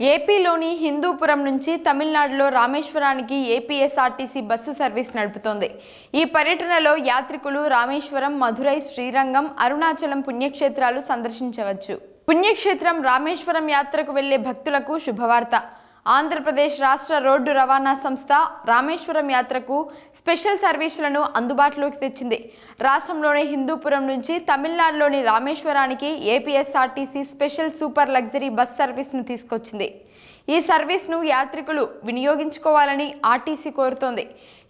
ఏపీలోని హిందూపురం నుంచి తమిళనాడులో రామేశ్వరానికి ఏపీఎస్ఆర్టీసీ బస్సు సర్వీస్ నడుపుతోంది. ఈ పర్యటనలో యాత్రికులు రామేశ్వరం మధురై శ్రీరంగం అరుణాచలం పుణ్యక్షేత్రాలు సందర్శించవచ్చు. పుణ్యక్షేత్రం రామేశ్వరం యాత్రకు వెళ్ళే భక్తులకు శుభవార్త. ఆంధ్రప్రదేశ్ రాష్ట్ర రోడ్డు రవాణా సంస్థ రామేశ్వరం యాత్రకు స్పెషల్ సర్వీసులను అందుబాటులోకి తెచ్చింది. రాష్ట్రంలోని హిందూపురం నుంచి తమిళనాడులోని రామేశ్వరానికి APSRTC special super luxury bus సర్వీస్ను తీసుకొచ్చింది. ఈ సర్వీస్ను యాత్రికులు వినియోగించుకోవాలని ఆర్టీసీ కోరుతోంది.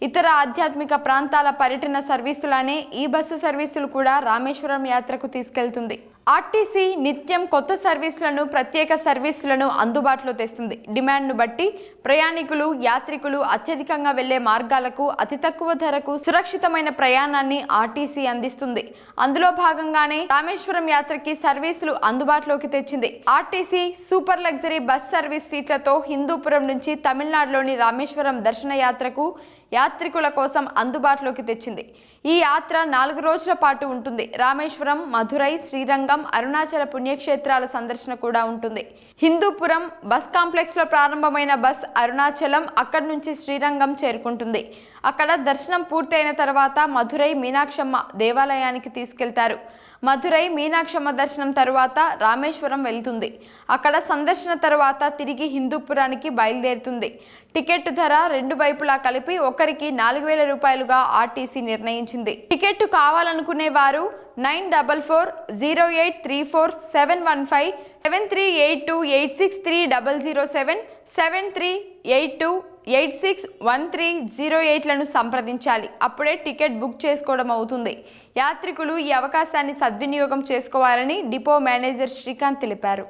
ఇతర ఆధ్యాత్మిక ప్రాంతాల పర్యటన సర్వీసులానే ఈ బస్సు సర్వీసులు కూడా రామేశ్వరం యాత్రకు తీసుకెళ్తుంది. ఆర్టీసీ నిత్యం కొత్త సర్వీసులను ప్రత్యేక సర్వీసులను అందుబాటులో తెస్తుంది. డిమాండ్ను బట్టి ప్రయాణికులు యాత్రికులు అత్యధికంగా వెళ్ళే మార్గాలకు అతి తక్కువ ధరకు సురక్షితమైన ప్రయాణాన్ని ఆర్టీసీ అందిస్తుంది. అందులో భాగంగానే రామేశ్వరం యాత్రకి సర్వీసులు అందుబాటులోకి తెచ్చింది. RTC super luxury bus service సీట్లతో హిందూపురం నుంచి తమిళనాడులోని రామేశ్వరం దర్శన యాత్రకు యాత్రికుల కోసం అందుబాటులోకి తెచ్చింది. ఈ యాత్ర నాలుగు రోజుల పాటు ఉంటుంది. రామేశ్వరం మధురై శ్రీరంగం అరుణాచల పుణ్యక్షేత్రాల సందర్శన కూడా ఉంటుంది. హిందూపురం బస్ కాంప్లెక్స్లో ప్రారంభమైన బస్ అరుణాచలం అక్కడి నుంచి శ్రీరంగం చేరుకుంటుంది. అక్కడ దర్శనం పూర్తయిన తర్వాత మధురై మీనాక్షమ్మ దేవాలయానికి తీసుకెళ్తారు. మధురై మీనాక్షమ్మ దర్శనం తరువాత రామేశ్వరం వెళ్తుంది. అక్కడ సందర్శన తరువాత తిరిగి హిందూపురానికి బయలుదేరుతుంది. టికెట్ ధర రెండు వైపులా కలిపి ఒకరికి నాలుగు వేల రూపాయలుగా ఆర్టీసీ నిర్ణయించింది. టికెట్ కావాలనుకునే వారు nine double four zero eight three four seven one five seven three eight two eight six three double zero seven seven three eight two eight six one three zero ఎయిట్లను సంప్రదించాలి. అప్పుడే ticket book చేసుకోవడం అవుతుంది. యాత్రికులు ఈ అవకాశాన్ని సద్వినియోగం చేసుకోవాలని depot manager Srikanth తెలిపారు.